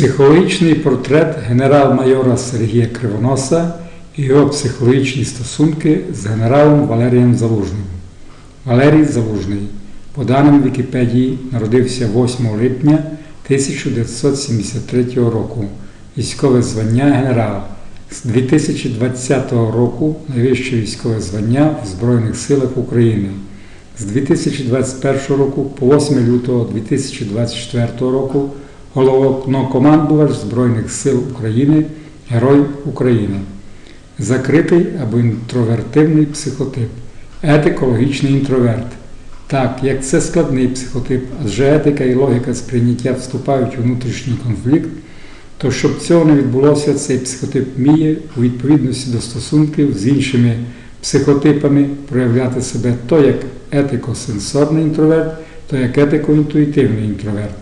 Психологічний портрет генерал-майора Сергія Кривоноса і його психологічні стосунки з генералом Валерієм Залужним. Валерій Залужний, по даним Вікіпедії, народився 8 липня 1973 року. Військове звання генерал. З 2020 року найвище військове звання в Збройних силах України. З 2021 року по 8 лютого 2024 року головнокомандувач Збройних сил України, Герой України. Закритий або інтровертивний психотип, етикологічний інтроверт. Так, як це складний психотип, адже етика і логіка сприйняття вступають у внутрішній конфлікт, то щоб цього не відбулося, цей психотип вміє у відповідності до стосунків з іншими психотипами проявляти себе то як етико-сенсорний інтроверт, то як етико-інтуїтивний інтроверт.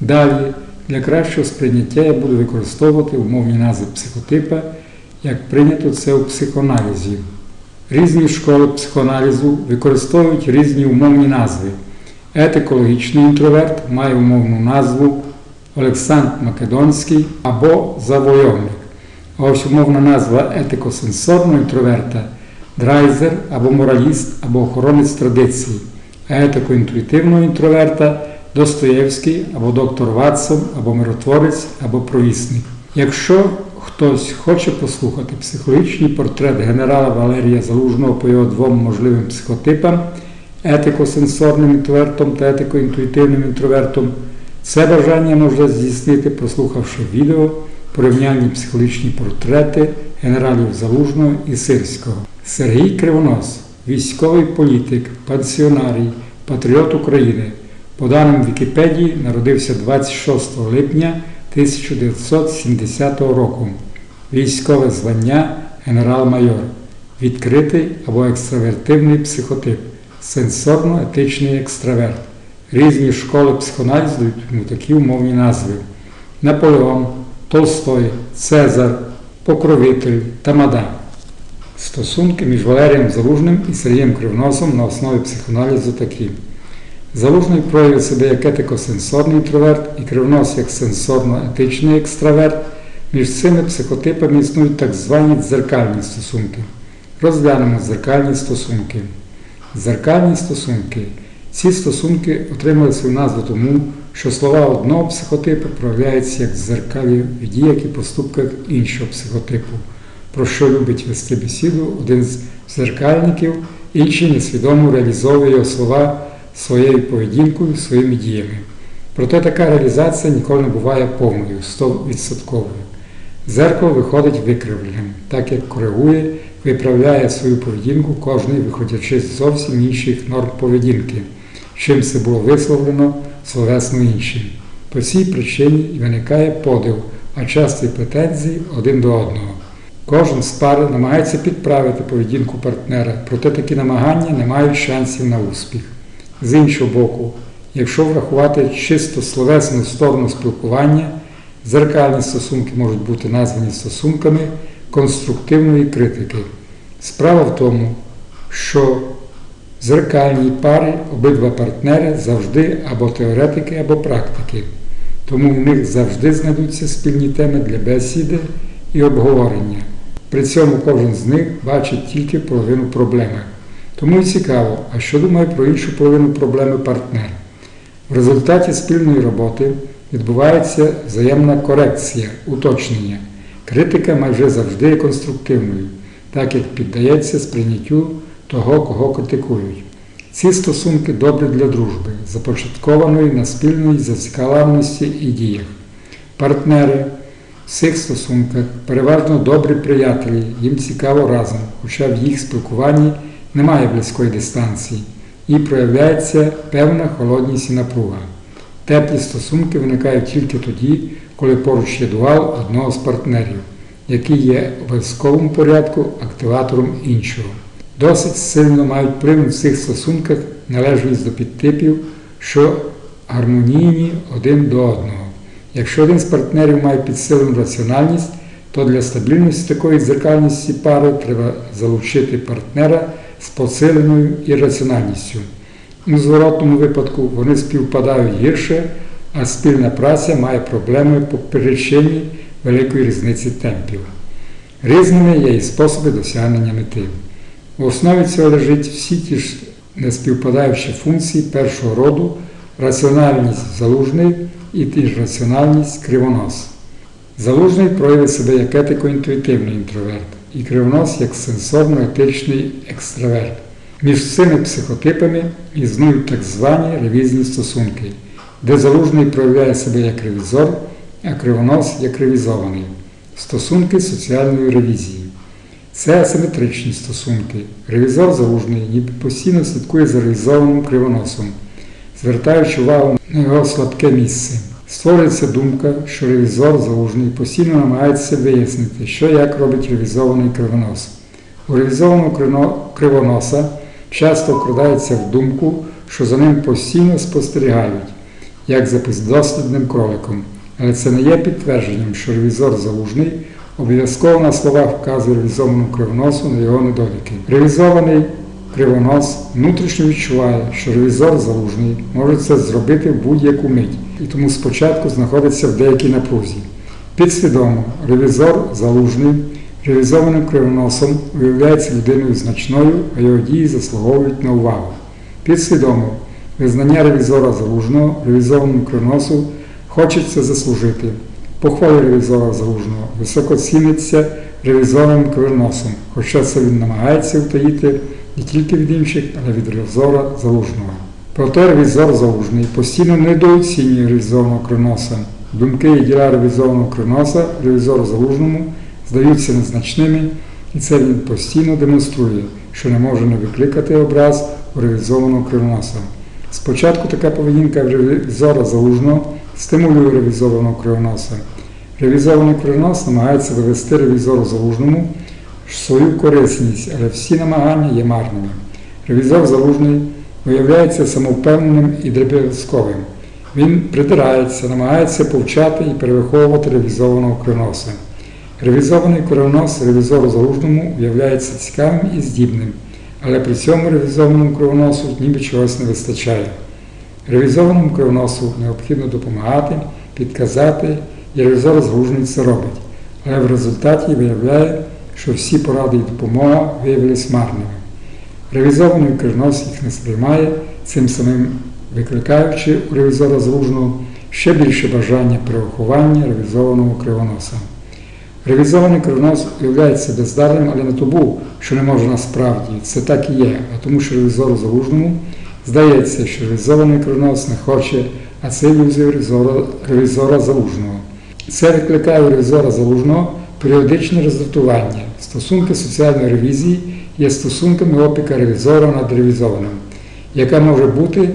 Далі, для кращого сприйняття я буду використовувати умовні назви психотипа, як прийнято це у психоаналізі. Різні школи психоаналізу використовують різні умовні назви. Етикологічний інтроверт має умовну назву Олександр Македонський або Завойовник. А ось умовна назва етико-сенсорного інтроверта драйзер або мораліст або охоронець традицій, а етико-інтуїтивного інтроверта Достоєвський або доктор Ватсон, або миротворець, або провісник. Якщо хтось хоче послухати психологічний портрет генерала Валерія Залужного по його двом можливим психотипам, етико-сенсорним інтровертом та етико-інтуїтивним інтровертом, це бажання можна здійснити, прослухавши відео порівнянні психологічні портрети генералів Залужного і Сирського. Сергій Кривонос, військовий політик, пансіонарій, патріот України. По даним Вікіпедії, народився 26 липня 1970 року. Військове звання генерал-майор, відкритий або екстравертивний психотип, сенсорно-етичний екстраверт. Різні школи психоаналізу дають йому такі умовні назви: Наполеон, Толстой, Цезар, Покровитель Тамада. Стосунки між Валерієм Залужним і Сергієм Кривносом на основі психоаналізу такі. Залужний проявив себе як етико-сенсорний інтроверт і кривнос як сенсорно-етичний екстраверт. Між цими психотипами існують так звані дзеркальні стосунки. Розглянемо дзеркальні стосунки. Дзеркальні стосунки. Ці стосунки отримали свою назву тому, що слова одного психотипу проявляються як дзеркалі в діях і поступках іншого психотипу, про що любить вести бесіду один з дзеркальників, інший несвідомо реалізовує його слова своєю поведінкою, своїми діями. Проте така реалізація ніколи не буває повною, 100%. Зеркало виходить викривленим, так як коригує, виправляє свою поведінку кожний, виходячи з зовсім інших норм поведінки, чим це було висловлено словесно іншим. По цій причині виникає подив, а часто й претензії один до одного. Кожен з пари намагається підправити поведінку партнера, проте такі намагання не мають шансів на успіх. З іншого боку, якщо врахувати чисто словесну сторону спілкування, зеркальні стосунки можуть бути названі стосунками конструктивної критики. Справа в тому, що в зеркальній парі обидва партнери завжди або теоретики, або практики, тому в них завжди знайдуться спільні теми для бесіди і обговорення. При цьому кожен з них бачить тільки половину проблеми. Тому і цікаво, а що думає про іншу половину проблеми партнер. В результаті спільної роботи відбувається взаємна корекція, уточнення. Критика майже завжди є конструктивною, так як піддається сприйняттю того, кого критикують. Ці стосунки добрі для дружби, започаткованої на спільній зацікавленості і діях. Партнери в цих стосунках переважно добрі приятелі, їм цікаво разом, хоча в їх спілкуванні немає близької дистанції і проявляється певна холодність і напруга. Теплі стосунки виникають тільки тоді, коли поруч є дуал одного з партнерів, який є в обов'язковому порядку активатором іншого. Досить сильно мають вплив в цих стосунках належність до підтипів, що гармонійні один до одного. Якщо один з партнерів має підсилену раціональність, то для стабільності такої дзеркальності пари треба залучити партнера з посиленою ірраціональністю. У зворотному випадку вони співпадають гірше, а спільна праця має проблеми по причині великої різниці темпів. Різними є і способи досягнення мети. У основі цього лежить всі ті ж неспівпадаючі функції першого роду, раціональність залужний і ті раціональність кривонос. Залужний проявив себе як етико-інтуїтивний інтроверт і кривонос як сенсорно-етичний екстраверт. Між цими психотипами існують так звані ревізні стосунки, де залужний проявляє себе як ревізор, а кривонос як ревізований. Стосунки соціальної ревізії. Це асиметричні стосунки. Ревізор залужний ніби постійно слідкує за ревізованим кривоносом, звертаючи увагу на його слабке місце. Створюється думка, що ревізор залужний постійно намагається вияснити, що як робить ревізований кривонос. У ревізованого кривоноса часто вкрадається в думку, що за ним постійно спостерігають, як за піддослідним кроликом. Але це не є підтвердженням, що ревізор залужний обов'язково на словах вказує ревізованому кривоносу на його недоліки. Ревізований кривонос внутрішньо відчуває, що ревізор залужний може це зробити в будь-яку мить, і тому спочатку знаходиться в деякій напрузі. Підсвідомо, ревізор залужний ревізованим кривоносом виявляється людиною значною, а його дії заслуговують на увагу. Підсвідомо, визнання ревізора залужного ревізованому кривоносу хочеться заслужити. Похвали ревізора залужного високо ціниться ревізованим кривоносом, хоча це він намагається втаїти не тільки від інших, але від ревізора залужного. Проте ревізор залужний постійно недооцінює ревізованого кривоноса. Думки і діла ревізованого кривоноса ревізору залужному здаються незначними, і це він постійно демонструє, що не може не викликати образ у ревізованого кривоноса. Спочатку така поведінка ревізора залужного стимулює ревізованого кривоноса. Ревізований кривонос намагається довести ревізору залужному свою корисність, але всі намагання є марними. Ревізор залужний виявляється самовпевненим і дріб'язковим. Він придирається, намагається повчати і перевиховувати ревізованого кривоноса. Ревізований кривонос ревізору залужному виявляється цікавим і здібним, але при цьому ревізованому кривоносу ніби чогось не вистачає. Ревізованому кривоносу необхідно допомагати, підказати, і ревізор залужний це робить. Але в результаті виявляє, що всі поради і допомога виявились марними. Ревізований кривонос їх не сприймає, цим самим викликаючи у ревізора залужного ще більше бажання перерахування ревізованого кривоноса. Ревізований кривонос виявляється бездарним, але не тому, що не може насправді. Це так і є, а тому, що ревізору залужному здається, що ревізований кривонос не хоче, а це ілюзія ревізора залужного. Це викликає у ревізора залужного періодичне роздратування. Стосунки соціальної ревізії є стосунками опіка ревізора над ревізованим, яка може бути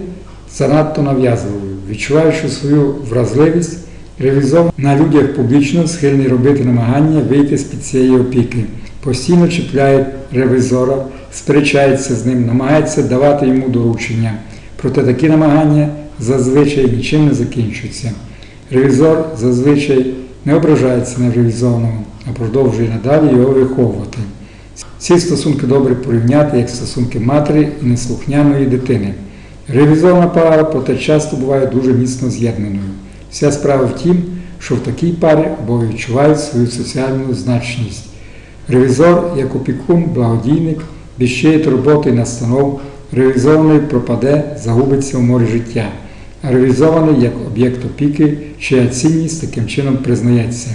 занадто нав'язливою, відчуваючи свою вразливість. Ревізор на людях публічно схильний робити намагання вийти з-під цієї опіки, постійно чіпляє ревізора, сперечається з ним, намагається давати йому доручення. Проте такі намагання зазвичай нічим не закінчуються. Ревізор зазвичай не ображається на ревізованого, а продовжує надалі його виховувати. Ці стосунки добре порівняти як стосунки матері і неслухняної дитини. Ревізована пара, проте часто буває дуже міцно з'єднаною. Вся справа в тім, що в такій парі обоє відчувають свою соціальну значність. Ревізор, як опікун, благодійник, чиєї турботи і настанов, ревізований пропаде, загубиться в морі життя, а ревізований як об'єкт опіки, чия цінність таким чином признається.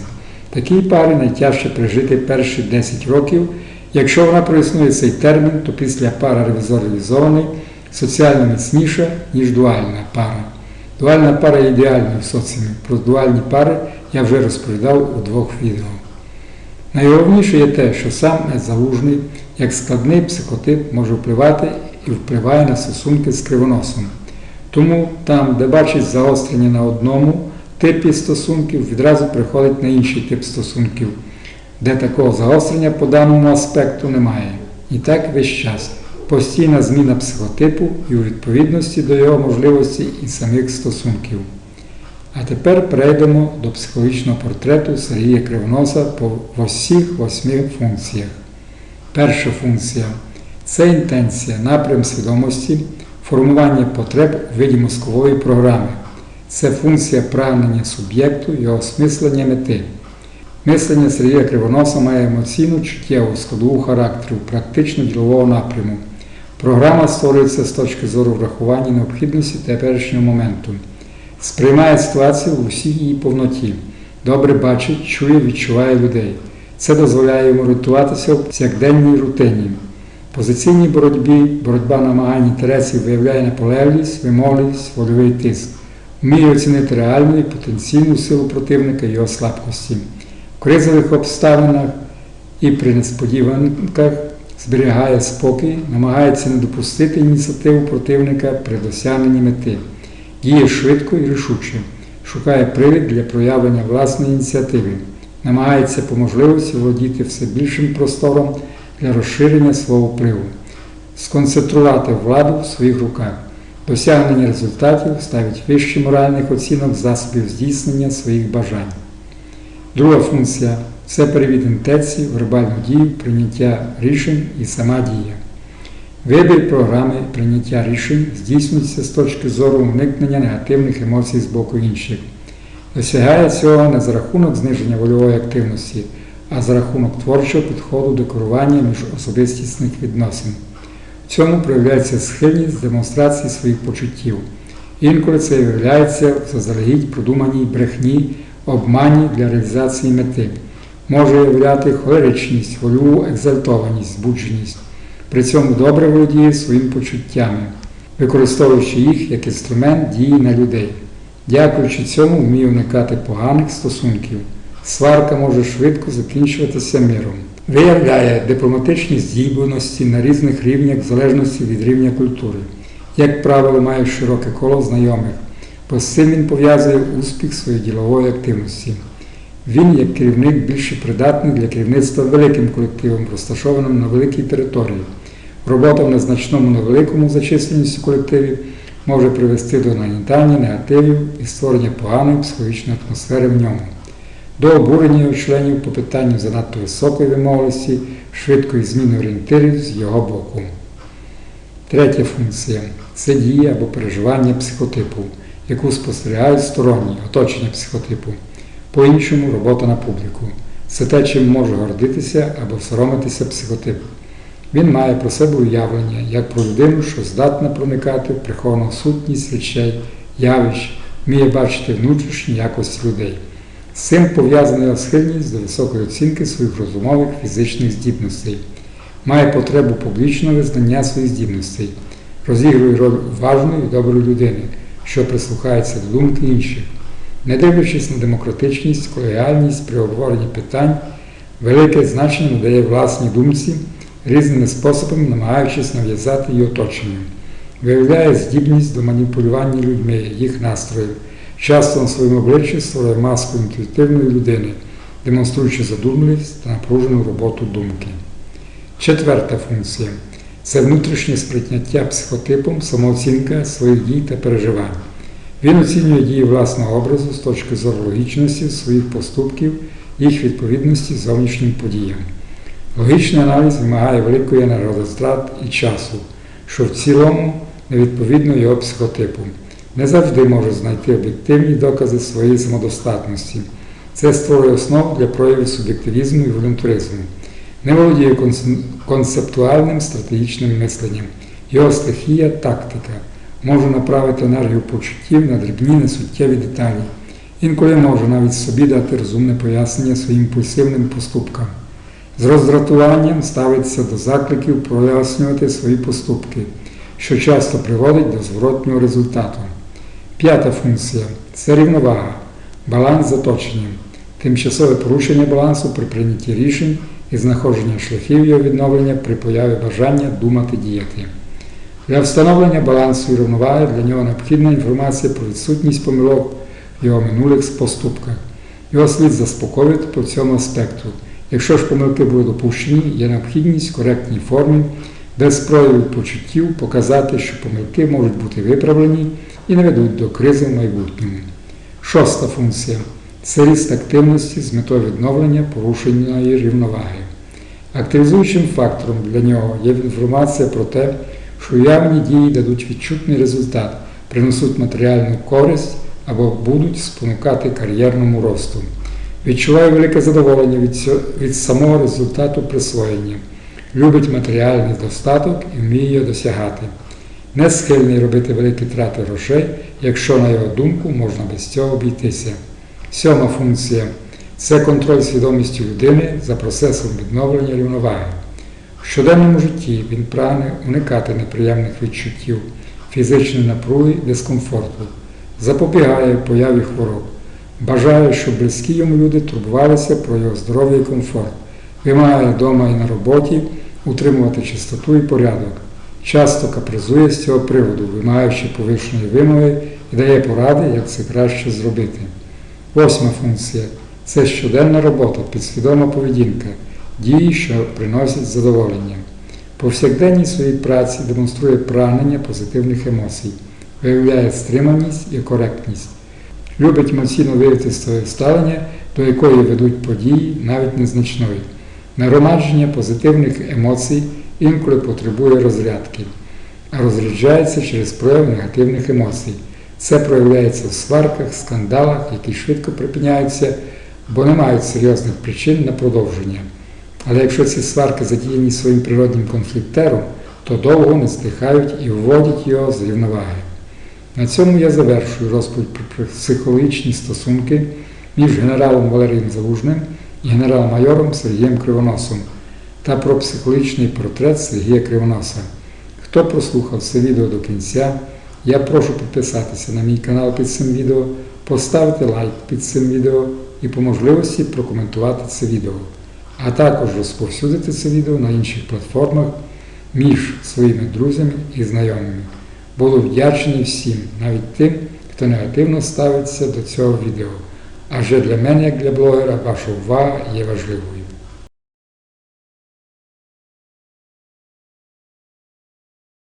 Такій парі найтяжче пережити перші 10 років. Якщо вона проіснує цей термін, то після пара ревізор-ревізований соціально міцніша, ніж дуальна пара. Дуальна пара є ідеальною в соціумі. Про дуальні пари я вже розповідав у двох відео. Найголовніше є те, що сам залужний, як складний психотип, може впливати і впливає на стосунки з кривоносом. Тому там, де бачить загострення на одному типі стосунків, відразу приходить на інший тип стосунків, де такого загострення по даному аспекту немає. І так весь час. Постійна зміна психотипу і у відповідності до його можливості і самих стосунків. А тепер перейдемо до психологічного портрету Сергія Кривоноса по в усіх восьми функціях. Перша функція це інтенція, напрям свідомості, формування потреб у виді мозкової програми. Це функція прагнення суб'єкту і осмислення мети. Мислення Сергія Кривоноса має емоційну чуттєву складову характеру, практично ділового напряму. Програма створюється з точки зору врахування необхідності теперішнього моменту, сприймає ситуацію у всій її повноті, добре бачить, чує, відчуває людей. Це дозволяє йому орієнтуватися в повсякденній рутині. В позиційній боротьбі боротьба намагань інтересів виявляє наполегливість, вимогливість, вольовий тиск, вміє оцінити реальну і потенційну силу противника його слабкості. В кризових обставинах і при несподіванках зберігає спокій, намагається не допустити ініціативу противника при досягненні мети, діє швидко і рішуче, шукає привід для проявлення власної ініціативи, намагається по можливості володіти все більшим простором для розширення свого впливу, сконцентрувати владу в своїх руках, досягнення результатів ставить вище моральних оцінок засобів здійснення своїх бажань. Друга функція це перевід інтенції, вербальну дію, прийняття рішень і сама дія. Вибір програми прийняття рішень здійснюється з точки зору уникнення негативних емоцій з боку інших. Досягає цього не за рахунок зниження вольової активності, а за рахунок творчого підходу до керування між особистісних відносин. Цьому проявляється схильність демонстрації своїх почуттів. Інколи це виявляється в заздалегідь продуманій брехні, обмані для реалізації мети. Може виявляти холеричність, вольову екзальтованість, збудженість. При цьому добре володіє своїми почуттями, використовуючи їх як інструмент дії на людей. Дякуючи цьому, вміє уникати поганих стосунків. Сварка може швидко закінчуватися миром. Виявляє дипломатичні здібності на різних рівнях в залежності від рівня культури. Як правило, має широке коло знайомих, бо з цим він пов'язує успіх своєї ділової активності. Він, як керівник, більше придатний для керівництва великим колективом, розташованим на великій території. Робота в незначному невеликому за численністю колективі може привести до нагнітання негативів і створення поганої психологічної атмосфери в ньому, до обурення його членів по питанню занадто високої вимогливості, швидкої зміни орієнтирів з його боку. Третя функція це дія або переживання психотипу, яку спостерігають сторонні оточення психотипу. По-іншому робота на публіку. Це те, чим може гордитися або соромитися психотип. Він має про себе уявлення, як про людину, що здатна проникати в приховану сутність речей, явищ, вміє бачити внутрішні якості людей. З цим пов'язана схильність до високої оцінки своїх розумових фізичних здібностей, має потребу публічного визнання своїх здібностей, розігрує роль уважної і доброї людини, що прислухається до думки інших. Не дивлячись на демократичність, колегіальність при обговоренні питань, велике значення надає власній думці, різними способами намагаючись нав'язати її оточенню, виявляє здібність до маніпулювання людьми, їх настроїв, часто на своєму обличчі створює маску інтуїтивної людини, демонструючи задумливість та напружену роботу думки. Четверта функція це внутрішнє сприйняття психотипом, самооцінка своїх дій та переживань. Він оцінює дії власного образу з точки зору логічності своїх поступків, їх відповідності зовнішнім подіям. Логічний аналіз вимагає великої енергозатрат і часу, що в цілому невідповідно його психотипу. Не завжди може знайти об'єктивні докази своєї самодостатності. Це створює основу для проявів суб'єктивізму і волюнтуризму. Не володіє концептуальним стратегічним мисленням. Його стихія тактика може направити енергію почуттів на дрібні несуттєві деталі. Інколи може навіть собі дати розумне пояснення своїм імпульсивним поступкам. З роздратуванням ставиться до закликів прояснювати свої поступки, що часто приводить до зворотнього результату. П'ята функція це рівновага, баланс з оточенням, тимчасове порушення балансу при прийнятті рішень і знаходження шляхів його відновлення при появі бажання думати діяти. Для встановлення балансу і рівноваги для нього необхідна інформація про відсутність помилок в його минулих поступках. Його слід заспокоїти по цьому аспекту. Якщо ж помилки були допущені, є необхідність в коректній формі, без проявів почуттів показати, що помилки можуть бути виправлені і не ведуть до кризи в майбутньому. Шоста функція це ріст активності з метою відновлення порушеної рівноваги. Активізуючим фактором для нього є інформація про те, що явні дії дадуть відчутний результат, принесуть матеріальну користь, або будуть спонукати кар'єрному росту. Відчуває велике задоволення від, від самого результату присвоєння. Любить матеріальний достаток і вміє його досягати. Не схильний робити великі трати грошей, якщо, на його думку, можна без цього обійтися. Сьома функція це контроль свідомістю людини за процесом відновлення рівноваги. В щоденному житті він прагне уникати неприємних відчуттів, фізичної напруги, дискомфорту, запобігає появі хвороб, бажає, щоб близькі йому люди турбувалися про його здоров'я і комфорт, вимагає вдома і на роботі утримувати чистоту і порядок. Часто капризує з цього приводу, вимагаючи повищеної вимоги і дає поради, як це краще зробити. Восьма функція це щоденна робота, підсвідома поведінка, дії, що приносять задоволення. Повсякденній своїй праці демонструє прагнення позитивних емоцій, виявляє стриманість і коректність, любить емоційно виявити своє ставлення, до якої ведуть події, навіть незначної. Нагромадження позитивних емоцій інколи потребує розрядки, а розряджається через прояв негативних емоцій. Це проявляється в сварках, скандалах, які швидко припиняються, бо не мають серйозних причин на продовження. Але якщо ці сварки задіяні своїм природнім конфліктером, то довго не стихають і вводять його з рівноваги. На цьому я завершую розповідь про психологічні стосунки між генералом Валерієм Залужним генерал-майором Сергієм Кривоносом та про психологічний портрет Сергія Кривоноса. Хто прослухав це відео до кінця, я прошу підписатися на мій канал під цим відео, поставити лайк під цим відео і по можливості прокоментувати це відео, а також розповсюдити це відео на інших платформах між своїми друзями і знайомими. Буду вдячний всім, навіть тим, хто негативно ставиться до цього відео. Адже для мене, як для блогера, ваша увага є важливою.